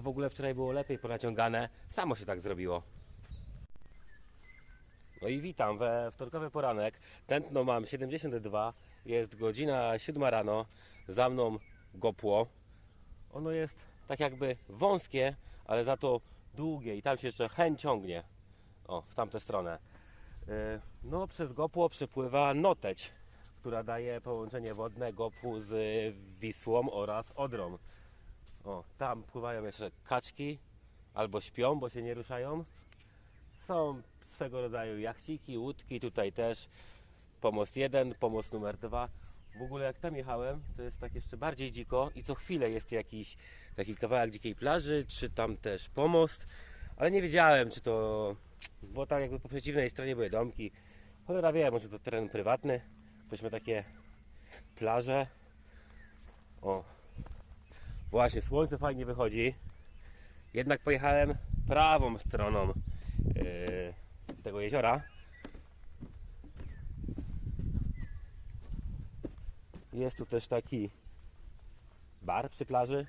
To w ogóle wczoraj było lepiej ponaciągane. Samo się tak zrobiło. No i witam we wtorkowy poranek. Tętno mam 72. Jest godzina 7 rano. Za mną gopło. Ono jest tak jakby wąskie, ale za to długie i tam się jeszcze chęć ciągnie. O, w tamtę stronę. Yy, No, przez gopło przepływa noteć, która daje połączenie wodne gopu z Wisłą oraz Odrą. O, tam pływają jeszcze kaczki, albo śpią, bo się nie ruszają. Są swego rodzaju jachciki, łódki, tutaj też pomost jeden, pomost numer dwa. W ogóle jak tam jechałem, to jest tak jeszcze bardziej dziko i co chwilę jest jakiś taki kawałek dzikiej plaży, czy tam też pomost, ale nie wiedziałem, czy to, bo tam jakby po przeciwnej stronie były domki. Cholera wie, może to teren prywatny, ktoś ma takie plaże. O, właśnie, słońce fajnie wychodzi. Jednak pojechałem prawą stroną yy, tego jeziora. Jest tu też taki bar przy plaży,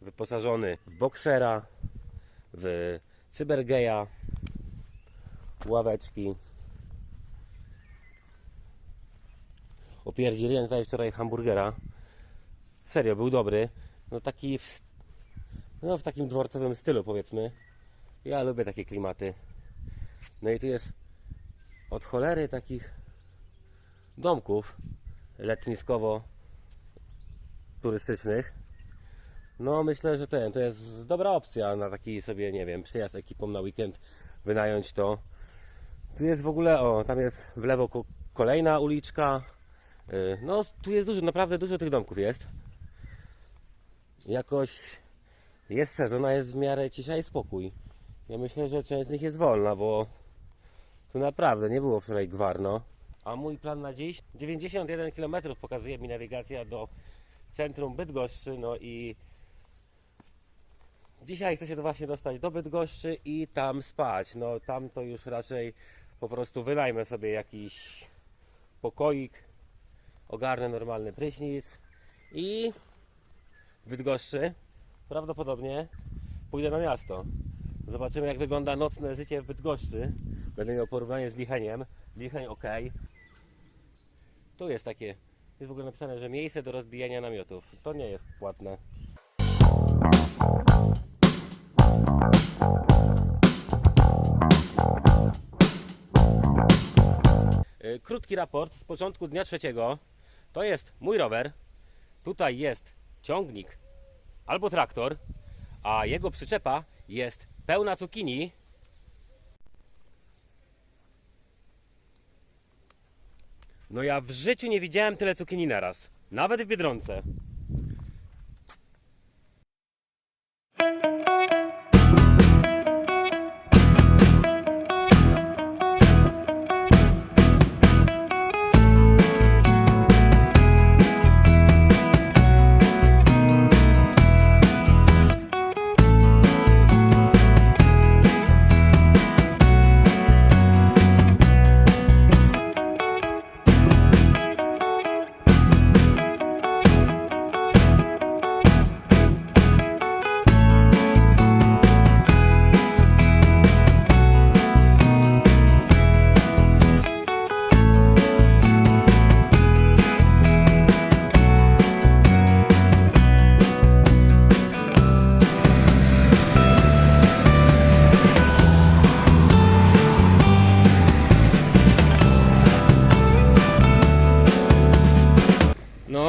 wyposażony w boksera, w cybergeja, ławeczki. Opierdzieliłem tutaj wczoraj hamburgera. Serio, był dobry. No taki w, no w takim dworcowym stylu powiedzmy. Ja lubię takie klimaty. No i tu jest od cholery takich domków letniskowo turystycznych. No myślę, że ten to jest dobra opcja na taki sobie, nie wiem, przyjazd ekipą na weekend, wynająć to. Tu jest w ogóle, o, tam jest w lewo ko- kolejna uliczka. Yy, No tu jest dużo, naprawdę dużo tych domków jest. Jakoś jest sezon, a jest w miarę cisza i spokój. Ja myślę, że część z nich jest wolna, bo tu naprawdę nie było wczoraj gwarno. A mój plan na dziś 91 km pokazuje mi nawigacja do centrum Bydgoszczy. No i dzisiaj chcę się właśnie dostać do Bydgoszczy i tam spać. No tam to już raczej po prostu wynajmę sobie jakiś pokoik, ogarnę normalny prysznic i Bydgoszczy prawdopodobnie pójdę na miasto. Zobaczymy jak wygląda nocne życie w Bydgoszczy. Będę miał porównanie z Licheniem. Licheń ok. Tu jest takie, jest w ogóle napisane, że miejsce do rozbijania namiotów. To nie jest płatne. Y, Krótki raport z początku dnia trzeciego. To jest mój rower. Tutaj jest ciągnik albo traktor, a jego przyczepa jest pełna cukinii. No ja w życiu nie widziałem tyle cukinii naraz. Nawet w Biedronce.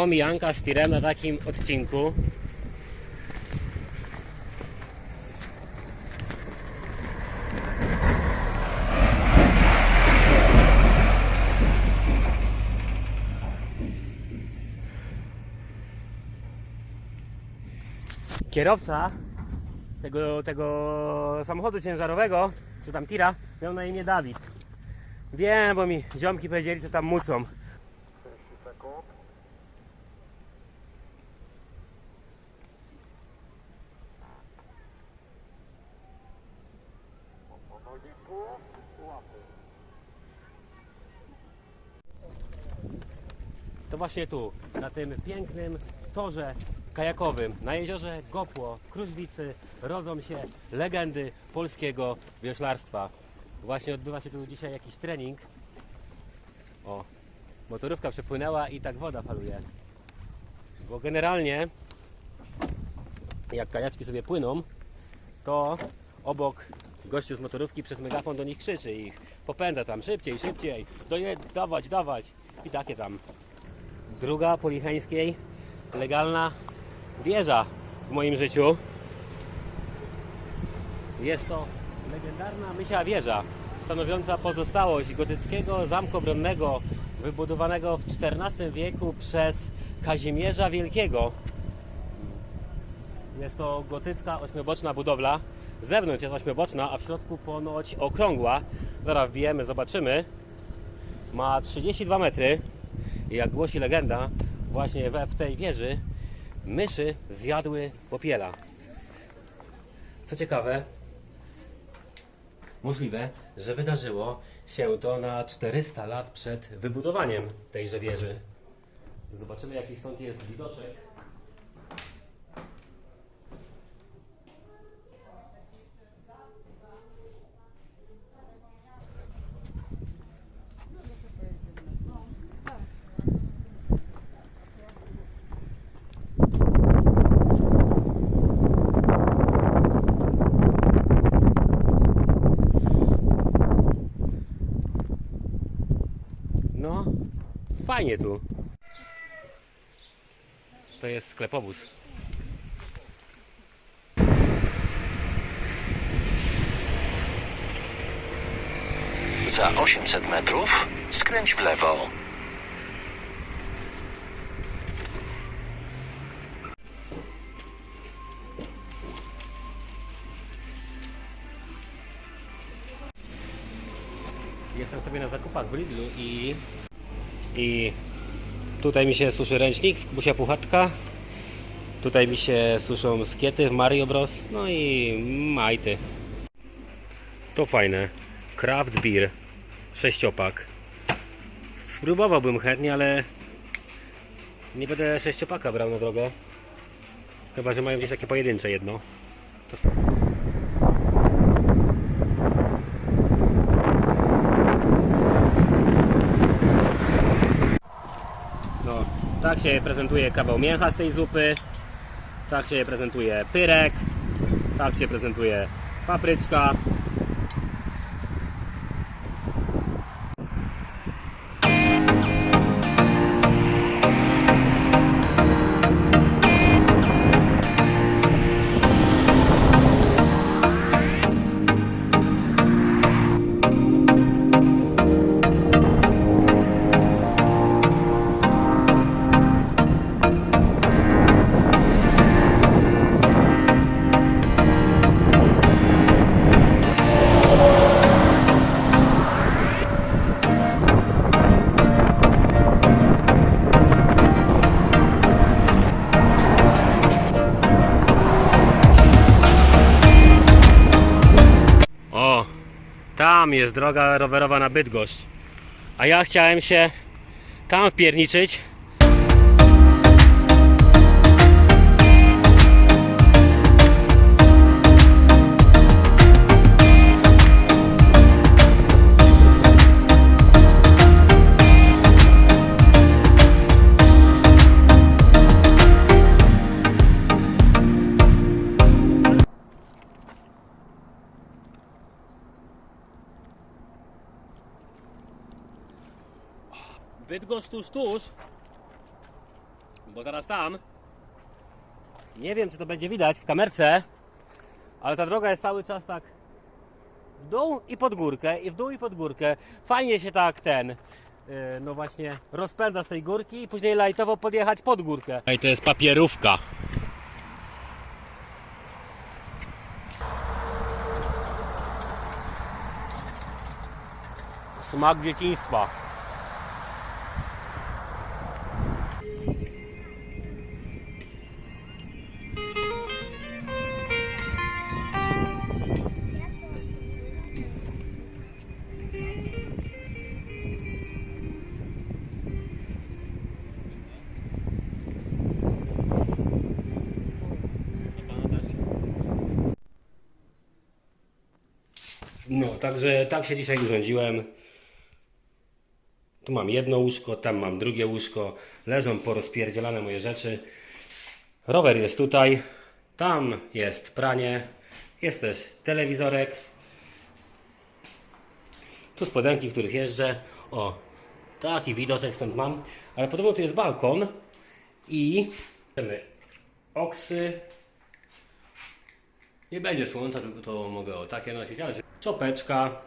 No, mijanka z tirem na takim odcinku. Kierowca tego, tego samochodu ciężarowego, czy tam tira, miał na imię Dawid. Wiem, bo mi ziomki powiedzieli, co tam mucą. To właśnie tu, na tym pięknym torze kajakowym. Na jeziorze Gopło, Kruszwicy rodzą się legendy polskiego wioślarstwa. Właśnie odbywa się tu dzisiaj jakiś trening. O, motorówka przepłynęła i tak woda faluje. Bo generalnie jak kajaczki sobie płyną, to obok gościu z motorówki przez megafon do nich krzyczy i ich popędza tam szybciej, szybciej, doje, dawać, dawać i takie tam. Druga po Licheńskiej legalna wieża w moim życiu. Jest to legendarna Mysia Wieża, stanowiąca pozostałość gotyckiego zamku obronnego wybudowanego w XIV wieku przez Kazimierza Wielkiego. Jest to gotycka ośmioboczna budowla. Zewnątrz jest ośmioboczna, a w środku ponoć okrągła. Zaraz wbijemy, zobaczymy. Ma 32 metry. Jak głosi legenda, właśnie we w tej wieży myszy zjadły popiela. Co ciekawe, możliwe, że wydarzyło się to na 400 lat przed wybudowaniem tejże wieży. Zobaczymy jaki stąd jest widoczek. No, fajnie tu. To jest sklepobus. Za 800 metrów skręć w lewo. Jestem sobie na zakupach w Lidlu i, i tutaj mi się suszy ręcznik w Kubusia Puchatka. Tutaj mi się suszą skiety w Mario Bros. No i majty. To fajne. Craft Beer. Sześciopak. Spróbowałbym chętnie, ale nie będę sześciopaka brał na drogę. Chyba, że mają gdzieś takie pojedyncze jedno. No, się prezentuje kawał mięcha z tej zupy. Tak się prezentuje pyrek. Tak się prezentuje papryczka. Jest droga rowerowa na Bydgoszcz. A ja chciałem się tam wpierniczyć. Bydgoszcz tuż, tuż. Bo zaraz tam. Nie wiem, czy to będzie widać w kamerce, ale ta droga jest cały czas tak w dół i pod górkę, i w dół i pod górkę. Fajnie się tak ten, yy, no właśnie, rozpędza z tej górki i później lajtowo podjechać pod górkę. Ej, to jest papierówka. Smak dzieciństwa. No, także tak się dzisiaj urządziłem. Tu mam jedno łóżko, tam mam drugie łóżko. Leżą porozpierdzielane moje rzeczy. Rower jest tutaj. Tam jest pranie. Jest też telewizorek. Tu spodenki, w których jeżdżę. O, taki widoczek stąd mam. Ale podobno tu jest balkon. I oksy. Nie będzie słońca, tylko to mogę o takie nosić. Ale czopeczka.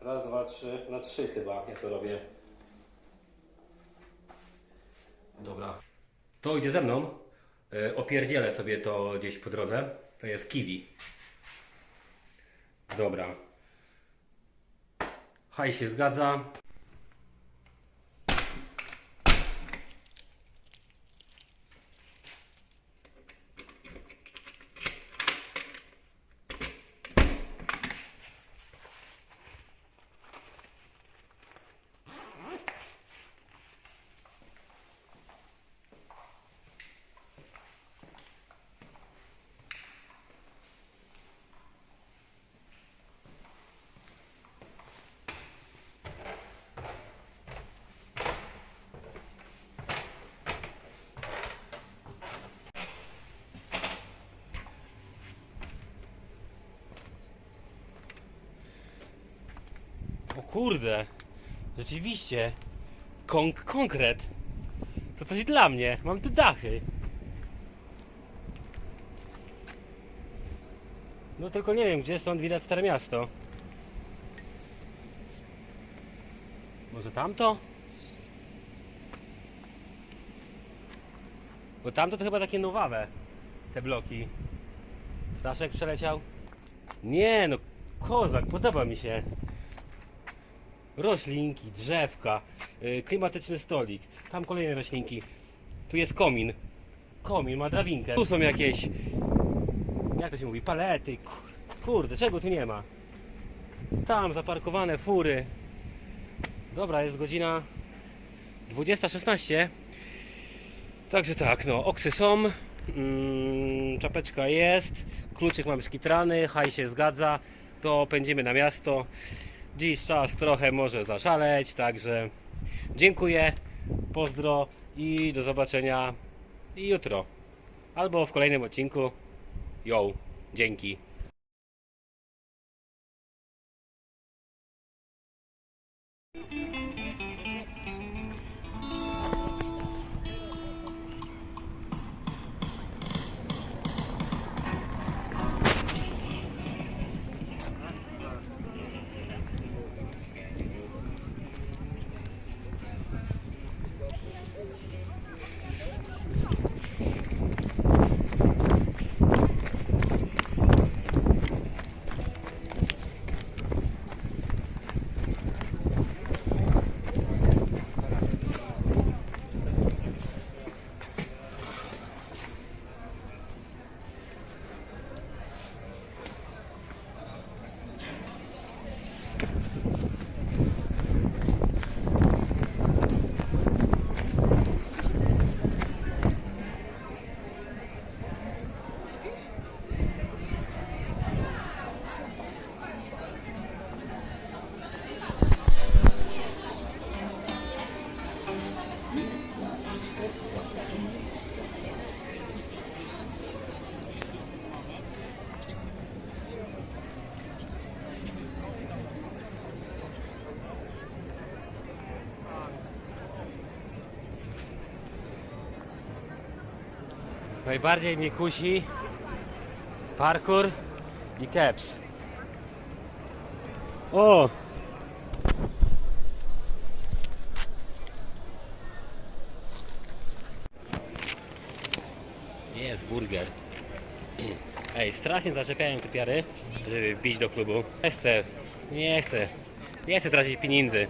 Raz, dwa, trzy. Na trzy chyba, ja to robię. Dobra. To idzie ze mną. E, Opierdzielę sobie to gdzieś po drodze. To jest kiwi. Dobra. Haj się zgadza. O kurde, rzeczywiście, Konk konkret. To coś dla mnie, mam tu dachy. No tylko nie wiem, gdzie stąd widać Stare Miasto. Może tamto? Bo tamto to chyba takie nowawe, te bloki. Staszek przeleciał? Nie no, kozak, podoba mi się roślinki, drzewka, yy, klimatyczny stolik, tam kolejne roślinki, tu jest komin, komin ma drabinkę, tu są jakieś, jak to się mówi, palety, Ku- kurde, czego tu nie ma? Tam zaparkowane fury. Dobra, jest godzina 20.16. Także tak, no, oksy są, mm, czapeczka jest, kluczyk mam skitrany, haj się zgadza, to pędzimy na miasto. Dziś czas trochę może zaszaleć, także dziękuję, pozdro i do zobaczenia jutro. Albo w kolejnym odcinku. Yo, dzięki. Najbardziej mnie kusi parkour i caps. O! Jest burger. Ej, strasznie zaczepiają typiary, żeby wbić do klubu. Nie chcę, nie chcę, nie chcę tracić pieniędzy.